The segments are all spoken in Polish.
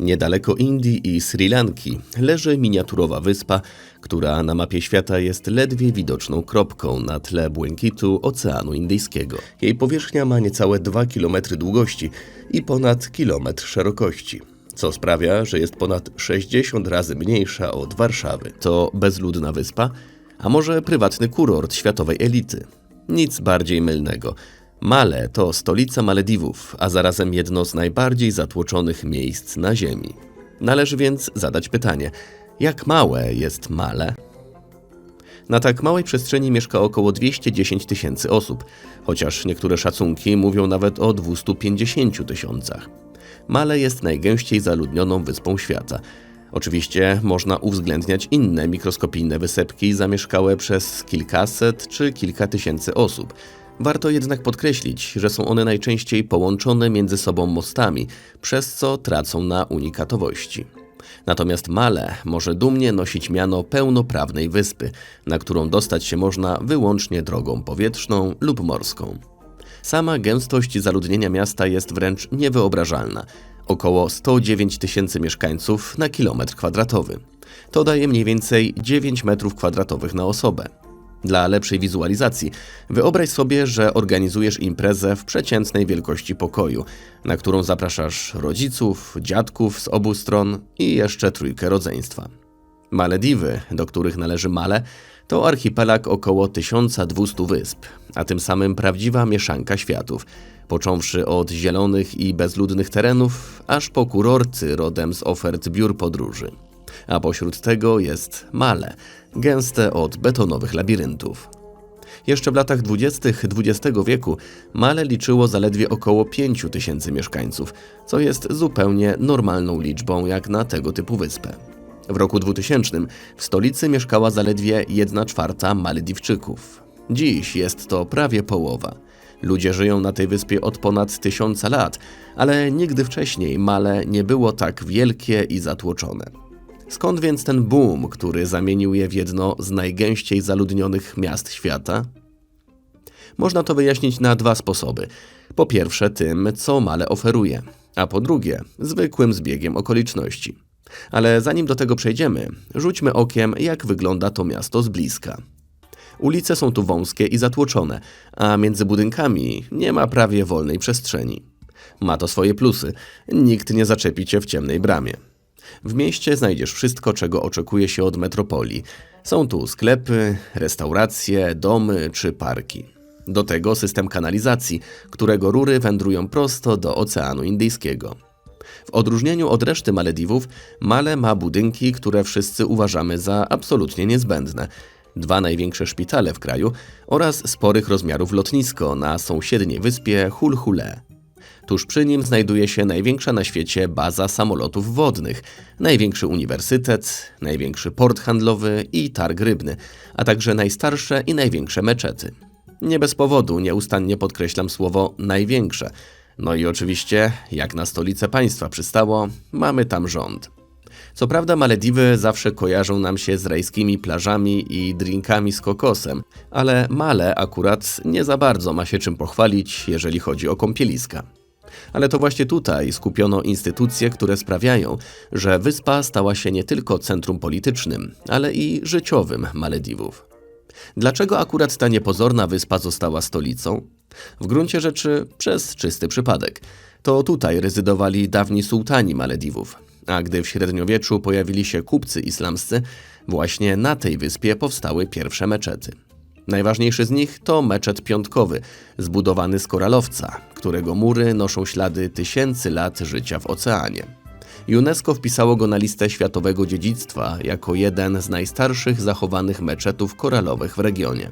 Niedaleko Indii i Sri Lanki leży miniaturowa wyspa, która na mapie świata jest ledwie widoczną kropką na tle błękitu Oceanu Indyjskiego. Jej powierzchnia ma niecałe 2 km długości i ponad kilometr szerokości, co sprawia, że jest ponad 60 razy mniejsza od Warszawy. To bezludna wyspa, a może prywatny kurort światowej elity. Nic bardziej mylnego. Male to stolica Malediwów, a zarazem jedno z najbardziej zatłoczonych miejsc na Ziemi. Należy więc zadać pytanie, jak małe jest Male? Na tak małej przestrzeni mieszka około 210 tysięcy osób, chociaż niektóre szacunki mówią nawet o 250 tysiącach. Male jest najgęściej zaludnioną wyspą świata. Oczywiście można uwzględniać inne mikroskopijne wysepki zamieszkałe przez kilkaset czy kilka tysięcy osób. Warto jednak podkreślić, że są one najczęściej połączone między sobą mostami, przez co tracą na unikatowości. Natomiast Male może dumnie nosić miano pełnoprawnej wyspy, na którą dostać się można wyłącznie drogą powietrzną lub morską. Sama gęstość zaludnienia miasta jest wręcz niewyobrażalna. Około 109 tysięcy mieszkańców na kilometr kwadratowy. To daje mniej więcej 9 metrów kwadratowych na osobę. Dla lepszej wizualizacji, wyobraź sobie, że organizujesz imprezę w przeciętnej wielkości pokoju, na którą zapraszasz rodziców, dziadków z obu stron i jeszcze trójkę rodzeństwa. Malediwy, do których należy Male, to archipelag około 1200 wysp, a tym samym prawdziwa mieszanka światów, począwszy od zielonych i bezludnych terenów, aż po kurorty rodem z ofert biur podróży. A pośród tego jest Male, gęste od betonowych labiryntów. Jeszcze w latach 20. XX wieku Male liczyło zaledwie około 5 tysięcy mieszkańców, co jest zupełnie normalną liczbą jak na tego typu wyspę. W roku 2000 w stolicy mieszkała zaledwie 1 czwarta Malediwczyków. Dziś jest to prawie połowa. Ludzie żyją na tej wyspie od ponad tysiąca lat, ale nigdy wcześniej Male nie było tak wielkie i zatłoczone. Skąd więc ten boom, który zamienił je w jedno z najgęściej zaludnionych miast świata? Można to wyjaśnić na dwa sposoby. Po pierwsze, tym, co Male oferuje, a po drugie, zwykłym zbiegiem okoliczności. Ale zanim do tego przejdziemy, rzućmy okiem, jak wygląda to miasto z bliska. Ulice są tu wąskie i zatłoczone, a między budynkami nie ma prawie wolnej przestrzeni. Ma to swoje plusy. Nikt nie zaczepi cię w ciemnej bramie. W mieście znajdziesz wszystko, czego oczekuje się od metropolii. Są tu sklepy, restauracje, domy czy parki. Do tego system kanalizacji, którego rury wędrują prosto do Oceanu Indyjskiego. W odróżnieniu od reszty Malediwów, Male ma budynki, które wszyscy uważamy za absolutnie niezbędne. Dwa największe szpitale w kraju oraz sporych rozmiarów lotnisko na sąsiedniej wyspie Hulhule. Tuż przy nim znajduje się największa na świecie baza samolotów wodnych, największy uniwersytet, największy port handlowy i targ rybny, a także najstarsze i największe meczety. Nie bez powodu nieustannie podkreślam słowo największe. No i oczywiście, jak na stolicę państwa przystało, mamy tam rząd. Co prawda Malediwy zawsze kojarzą nam się z rajskimi plażami i drinkami z kokosem, ale Male akurat nie za bardzo ma się czym pochwalić, jeżeli chodzi o kąpieliska. Ale to właśnie tutaj skupiono instytucje, które sprawiają, że wyspa stała się nie tylko centrum politycznym, ale i życiowym Malediwów. Dlaczego akurat ta niepozorna wyspa została stolicą? W gruncie rzeczy przez czysty przypadek. To tutaj rezydowali dawni sułtani Malediwów, a gdy w średniowieczu pojawili się kupcy islamscy, właśnie na tej wyspie powstały pierwsze meczety. Najważniejszy z nich to meczet piątkowy, zbudowany z koralowca, którego mury noszą ślady tysięcy lat życia w oceanie. UNESCO wpisało go na listę światowego dziedzictwa jako jeden z najstarszych zachowanych meczetów koralowych w regionie.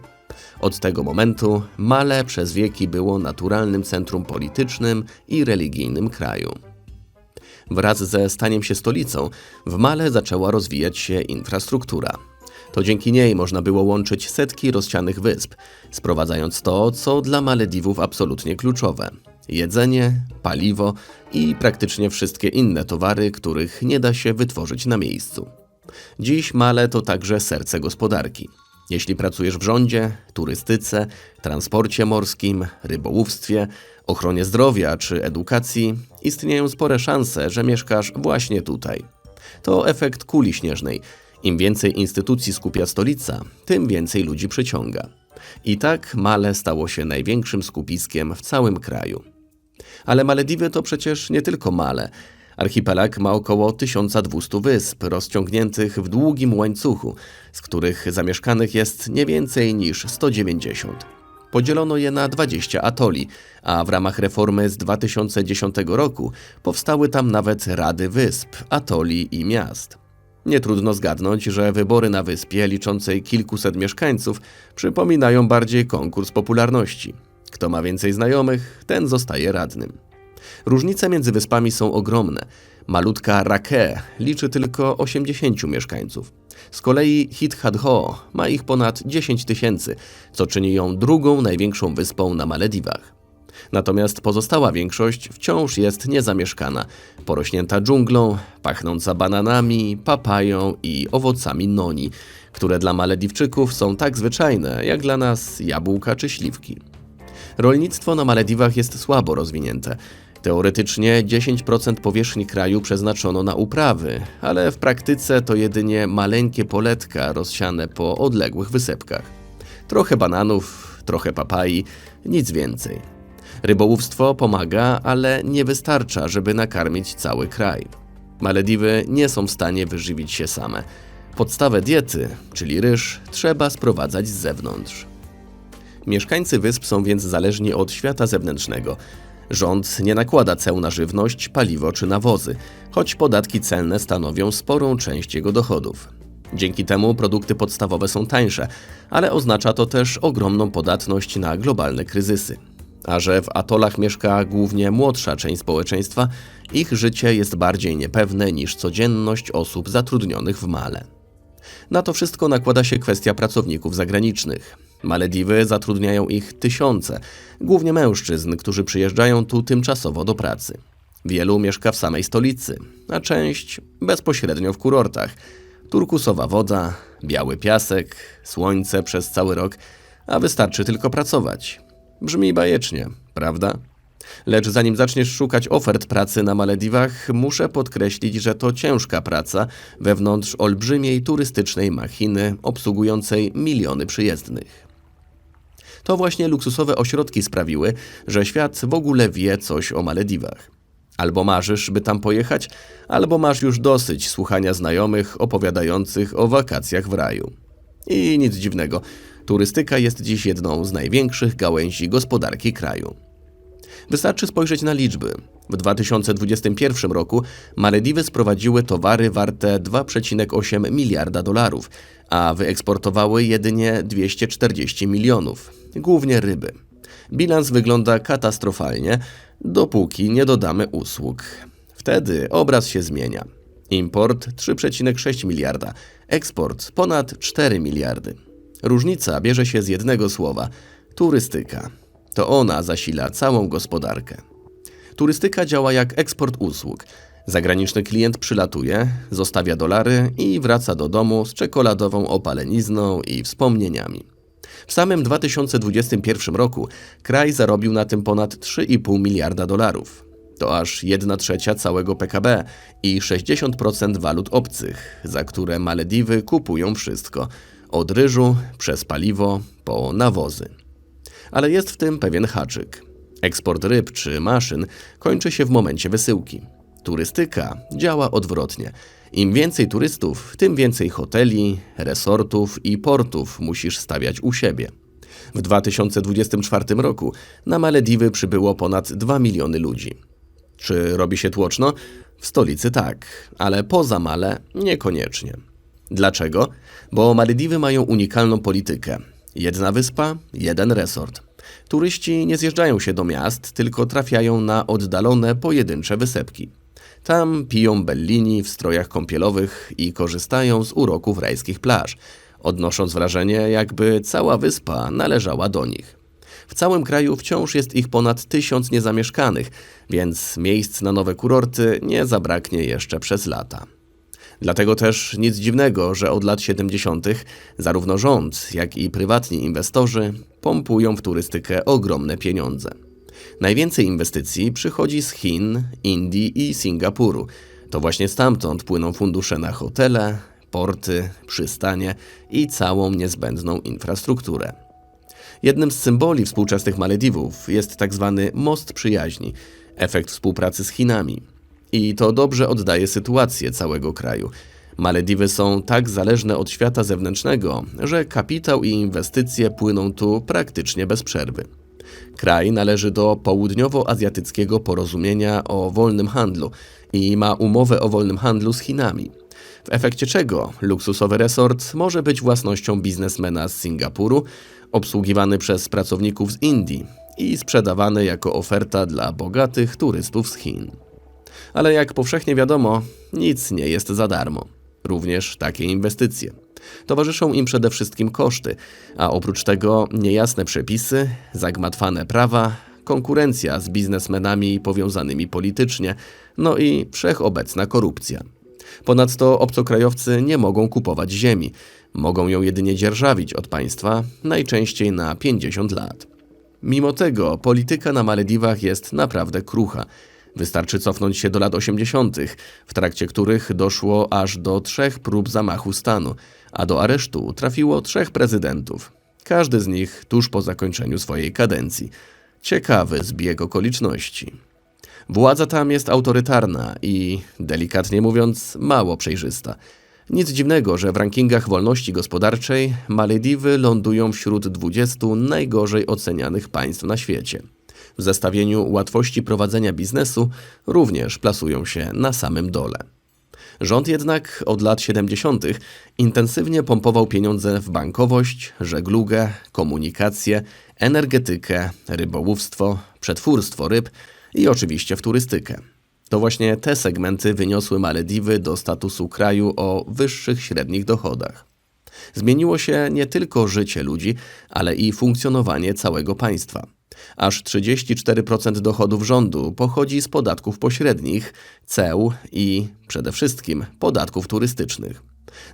Od tego momentu Male przez wieki było naturalnym centrum politycznym i religijnym kraju. Wraz ze staniem się stolicą, w Male zaczęła rozwijać się infrastruktura. To dzięki niej można było łączyć setki rozsianych wysp, sprowadzając to, co dla Malediwów absolutnie kluczowe: jedzenie, paliwo i praktycznie wszystkie inne towary, których nie da się wytworzyć na miejscu. Dziś Male to także serce gospodarki. Jeśli pracujesz w rządzie, turystyce, transporcie morskim, rybołówstwie, ochronie zdrowia czy edukacji, istnieją spore szanse, że mieszkasz właśnie tutaj. To efekt kuli śnieżnej. Im więcej instytucji skupia stolica, tym więcej ludzi przyciąga. I tak Male stało się największym skupiskiem w całym kraju. Ale Malediwy to przecież nie tylko Male. Archipelag ma około 1200 wysp rozciągniętych w długim łańcuchu, z których zamieszkanych jest nie więcej niż 190. Podzielono je na 20 atoli, a w ramach reformy z 2010 roku powstały tam nawet rady wysp, atoli i miast. Nie trudno zgadnąć, że wybory na wyspie liczącej kilkuset mieszkańców przypominają bardziej konkurs popularności. Kto ma więcej znajomych, ten zostaje radnym. Różnice między wyspami są ogromne. Malutka Rake liczy tylko 80 mieszkańców. Z kolei Hit-Hadho ma ich ponad 10 tysięcy, co czyni ją drugą największą wyspą na Malediwach. Natomiast pozostała większość wciąż jest niezamieszkana, porośnięta dżunglą, pachnąca bananami, papają i owocami noni, które dla Malediwczyków są tak zwyczajne jak dla nas jabłka czy śliwki. Rolnictwo na Malediwach jest słabo rozwinięte. Teoretycznie 10% powierzchni kraju przeznaczono na uprawy, ale w praktyce to jedynie maleńkie poletka rozsiane po odległych wysepkach. Trochę bananów, trochę papai, nic więcej. Rybołówstwo pomaga, ale nie wystarcza, żeby nakarmić cały kraj. Malediwy nie są w stanie wyżywić się same. Podstawę diety, czyli ryż, trzeba sprowadzać z zewnątrz. Mieszkańcy wysp są więc zależni od świata zewnętrznego. Rząd nie nakłada ceł na żywność, paliwo czy nawozy, choć podatki celne stanowią sporą część jego dochodów. Dzięki temu produkty podstawowe są tańsze, ale oznacza to też ogromną podatność na globalne kryzysy. A że w atolach mieszka głównie młodsza część społeczeństwa, ich życie jest bardziej niepewne niż codzienność osób zatrudnionych w Male. Na to wszystko nakłada się kwestia pracowników zagranicznych. Malediwy zatrudniają ich tysiące, głównie mężczyzn, którzy przyjeżdżają tu tymczasowo do pracy. Wielu mieszka w samej stolicy, a część bezpośrednio w kurortach. Turkusowa woda, biały piasek, słońce przez cały rok, a wystarczy tylko pracować. Brzmi bajecznie, prawda? Lecz zanim zaczniesz szukać ofert pracy na Malediwach, muszę podkreślić, że to ciężka praca wewnątrz olbrzymiej turystycznej machiny obsługującej miliony przyjezdnych. To właśnie luksusowe ośrodki sprawiły, że świat w ogóle wie coś o Malediwach. Albo marzysz, by tam pojechać, albo masz już dosyć słuchania znajomych opowiadających o wakacjach w raju. I nic dziwnego, turystyka jest dziś jedną z największych gałęzi gospodarki kraju. Wystarczy spojrzeć na liczby. W 2021 roku Malediwy sprowadziły towary warte 2,8 miliarda dolarów, a wyeksportowały jedynie 240 milionów, głównie ryby. Bilans wygląda katastrofalnie, dopóki nie dodamy usług. Wtedy obraz się zmienia. Import 3,6 miliarda, eksport ponad 4 miliardy. Różnica bierze się z jednego słowa turystyka. To ona zasila całą gospodarkę. Turystyka działa jak eksport usług. Zagraniczny klient przylatuje, zostawia dolary i wraca do domu z czekoladową opalenizną i wspomnieniami. W samym 2021 roku kraj zarobił na tym ponad 3,5 miliarda dolarów. To aż 1 trzecia całego PKB i 60% walut obcych, za które Malediwy kupują wszystko od ryżu przez paliwo po nawozy. Ale jest w tym pewien haczyk. Eksport ryb czy maszyn kończy się w momencie wysyłki. Turystyka działa odwrotnie. Im więcej turystów, tym więcej hoteli, resortów i portów musisz stawiać u siebie. W 2024 roku na Malediwy przybyło ponad 2 miliony ludzi. Czy robi się tłoczno? W stolicy tak, ale poza Male niekoniecznie. Dlaczego? Bo Malediwy mają unikalną politykę. Jedna wyspa, jeden resort. Turyści nie zjeżdżają się do miast, tylko trafiają na oddalone, pojedyncze wysepki. Tam piją bellini w strojach kąpielowych i korzystają z uroków rajskich plaż, odnosząc wrażenie, jakby cała wyspa należała do nich. W całym kraju wciąż jest ich ponad tysiąc niezamieszkanych, więc miejsc na nowe kurorty nie zabraknie jeszcze przez lata. Dlatego też nic dziwnego, że od lat 70. zarówno rząd, jak i prywatni inwestorzy pompują w turystykę ogromne pieniądze. Najwięcej inwestycji przychodzi z Chin, Indii i Singapuru. To właśnie stamtąd płyną fundusze na hotele, porty, przystanie i całą niezbędną infrastrukturę. Jednym z symboli współczesnych Malediwów jest tak zwany most przyjaźni, efekt współpracy z Chinami. I to dobrze oddaje sytuację całego kraju. Malediwy są tak zależne od świata zewnętrznego, że kapitał i inwestycje płyną tu praktycznie bez przerwy. Kraj należy do południowoazjatyckiego porozumienia o wolnym handlu i ma umowę o wolnym handlu z Chinami. W efekcie czego luksusowy resort może być własnością biznesmena z Singapuru, obsługiwany przez pracowników z Indii i sprzedawany jako oferta dla bogatych turystów z Chin. Ale jak powszechnie wiadomo, nic nie jest za darmo. Również takie inwestycje. Towarzyszą im przede wszystkim koszty, a oprócz tego niejasne przepisy, zagmatwane prawa, konkurencja z biznesmenami powiązanymi politycznie, no i wszechobecna korupcja. Ponadto obcokrajowcy nie mogą kupować ziemi, mogą ją jedynie dzierżawić od państwa, najczęściej na 50 lat. Mimo tego polityka na Malediwach jest naprawdę krucha. Wystarczy cofnąć się do lat 80., w trakcie których doszło aż do trzech prób zamachu stanu, a do aresztu trafiło trzech prezydentów. Każdy z nich tuż po zakończeniu swojej kadencji. Ciekawy zbieg okoliczności. Władza tam jest autorytarna i, delikatnie mówiąc, mało przejrzysta. Nic dziwnego, że w rankingach wolności gospodarczej Malediwy lądują wśród 20 najgorzej ocenianych państw na świecie. W zestawieniu łatwości prowadzenia biznesu również plasują się na samym dole. Rząd jednak od lat 70. intensywnie pompował pieniądze w bankowość, żeglugę, komunikację, energetykę, rybołówstwo, przetwórstwo ryb i oczywiście w turystykę. To właśnie te segmenty wyniosły Malediwy do statusu kraju o wyższych średnich dochodach. Zmieniło się nie tylko życie ludzi, ale i funkcjonowanie całego państwa. Aż 34% dochodów rządu pochodzi z podatków pośrednich, ceł i przede wszystkim podatków turystycznych.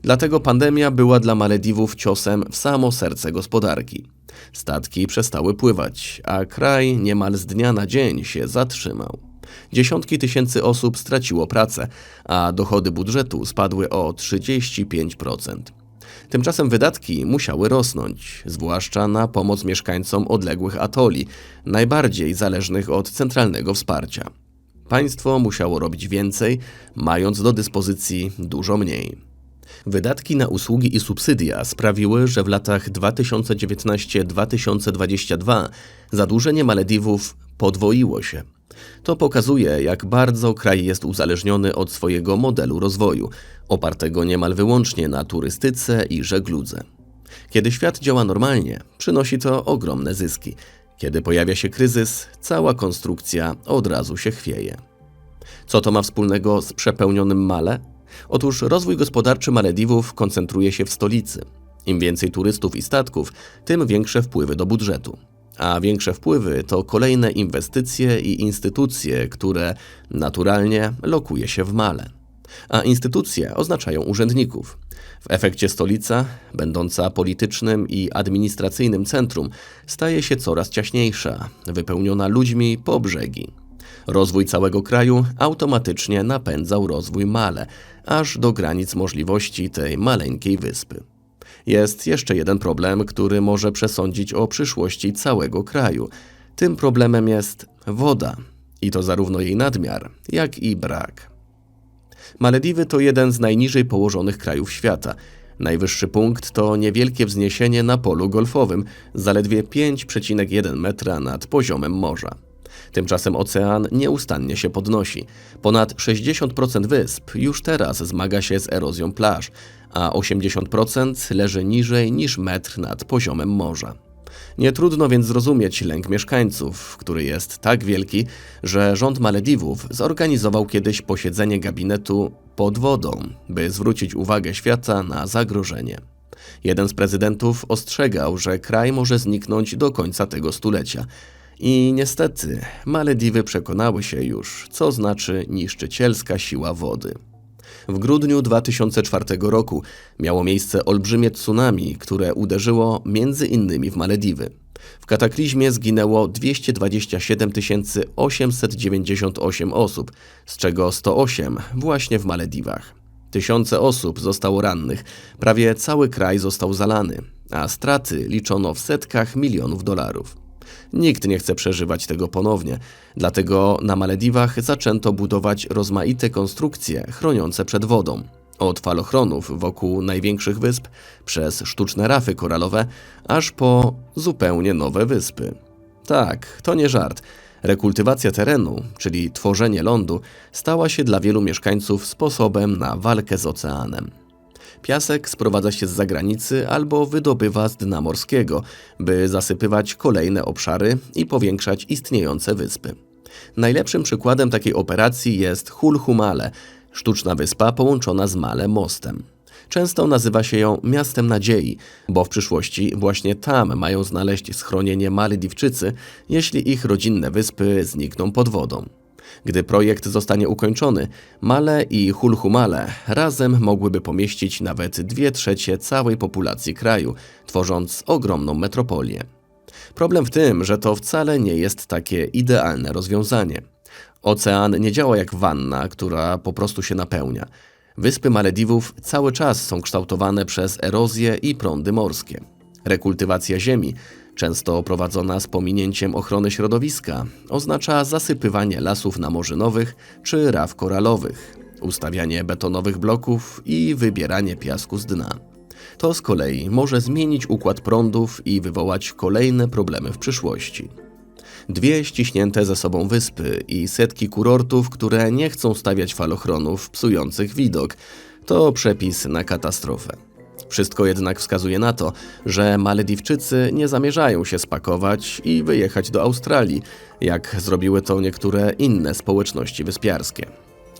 Dlatego pandemia była dla Malediwów ciosem w samo serce gospodarki. Statki przestały pływać, a kraj niemal z dnia na dzień się zatrzymał. Dziesiątki tysięcy osób straciło pracę, a dochody budżetu spadły o 35%. Tymczasem wydatki musiały rosnąć, zwłaszcza na pomoc mieszkańcom odległych atoli, najbardziej zależnych od centralnego wsparcia. Państwo musiało robić więcej, mając do dyspozycji dużo mniej. Wydatki na usługi i subsydia sprawiły, że w latach 2019-2022 zadłużenie Malediwów podwoiło się. To pokazuje, jak bardzo kraj jest uzależniony od swojego modelu rozwoju, opartego niemal wyłącznie na turystyce i żegludze. Kiedy świat działa normalnie, przynosi to ogromne zyski. Kiedy pojawia się kryzys, cała konstrukcja od razu się chwieje. Co to ma wspólnego z przepełnionym Male? Otóż rozwój gospodarczy Malediwów koncentruje się w stolicy. Im więcej turystów i statków, tym większe wpływy do budżetu. A większe wpływy to kolejne inwestycje i instytucje, które naturalnie lokuje się w Male. A instytucje oznaczają urzędników. W efekcie stolica, będąca politycznym i administracyjnym centrum, staje się coraz ciaśniejsza, wypełniona ludźmi po brzegi. Rozwój całego kraju automatycznie napędzał rozwój Male, aż do granic możliwości tej maleńkiej wyspy. Jest jeszcze jeden problem, który może przesądzić o przyszłości całego kraju. Tym problemem jest woda, i to zarówno jej nadmiar, jak i brak. Malediwy to jeden z najniżej położonych krajów świata. Najwyższy punkt to niewielkie wzniesienie na polu golfowym, zaledwie 5,1 metra nad poziomem morza. Tymczasem ocean nieustannie się podnosi. Ponad 60% wysp już teraz zmaga się z erozją plaż, a 80% leży niżej niż metr nad poziomem morza. Nie trudno więc zrozumieć lęk mieszkańców, który jest tak wielki, że rząd Malediwów zorganizował kiedyś posiedzenie gabinetu pod wodą, by zwrócić uwagę świata na zagrożenie. Jeden z prezydentów ostrzegał, że kraj może zniknąć do końca tego stulecia. I niestety, Malediwy przekonały się już, co znaczy niszczycielska siła wody. W grudniu 2004 roku miało miejsce olbrzymie tsunami, które uderzyło między innymi w Malediwy. W kataklizmie zginęło 227 898 osób, z czego 108 właśnie w Malediwach. Tysiące osób zostało rannych, prawie cały kraj został zalany, a straty liczono w setkach milionów dolarów. Nikt nie chce przeżywać tego ponownie, dlatego na Malediwach zaczęto budować rozmaite konstrukcje chroniące przed wodą. Od falochronów wokół największych wysp, przez sztuczne rafy koralowe, aż po zupełnie nowe wyspy. Tak, to nie żart. Rekultywacja terenu, czyli tworzenie lądu, stała się dla wielu mieszkańców sposobem na walkę z oceanem. Piasek sprowadza się z zagranicy albo wydobywa z dna morskiego, by zasypywać kolejne obszary i powiększać istniejące wyspy. Najlepszym przykładem takiej operacji jest Hulhumale, sztuczna wyspa połączona z Male mostem. Często nazywa się ją Miastem Nadziei, bo w przyszłości właśnie tam mają znaleźć schronienie Malediwczycy, jeśli ich rodzinne wyspy znikną pod wodą. Gdy projekt zostanie ukończony, Male i Hulhumale razem mogłyby pomieścić nawet dwie trzecie całej populacji kraju, tworząc ogromną metropolię. Problem w tym, że to wcale nie jest takie idealne rozwiązanie. Ocean nie działa jak wanna, która po prostu się napełnia. Wyspy Malediwów cały czas są kształtowane przez erozję i prądy morskie. Rekultywacja ziemi, często prowadzona z pominięciem ochrony środowiska, oznacza zasypywanie lasów namorzynowych czy raf koralowych, ustawianie betonowych bloków i wybieranie piasku z dna. To z kolei może zmienić układ prądów i wywołać kolejne problemy w przyszłości. Dwie ściśnięte ze sobą wyspy i setki kurortów, które nie chcą stawiać falochronów psujących widok, to przepis na katastrofę. Wszystko jednak wskazuje na to, że Malediwczycy nie zamierzają się spakować i wyjechać do Australii, jak zrobiły to niektóre inne społeczności wyspiarskie.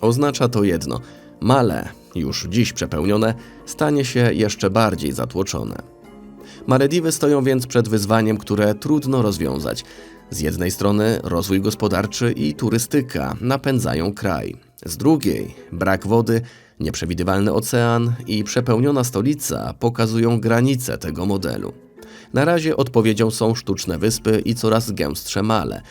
Oznacza to jedno: Male, już dziś przepełnione, stanie się jeszcze bardziej zatłoczone. Malediwy stoją więc przed wyzwaniem, które trudno rozwiązać. Z jednej strony rozwój gospodarczy i turystyka napędzają kraj, z drugiej brak wody, nieprzewidywalny ocean i przepełniona stolica pokazują granice tego modelu. Na razie odpowiedzią są sztuczne wyspy i coraz gęstsze male.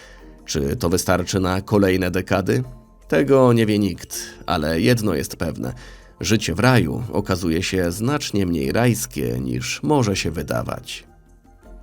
Czy to wystarczy na kolejne dekady? Tego nie wie nikt, ale jedno jest pewne. Życie w raju okazuje się znacznie mniej rajskie niż może się wydawać.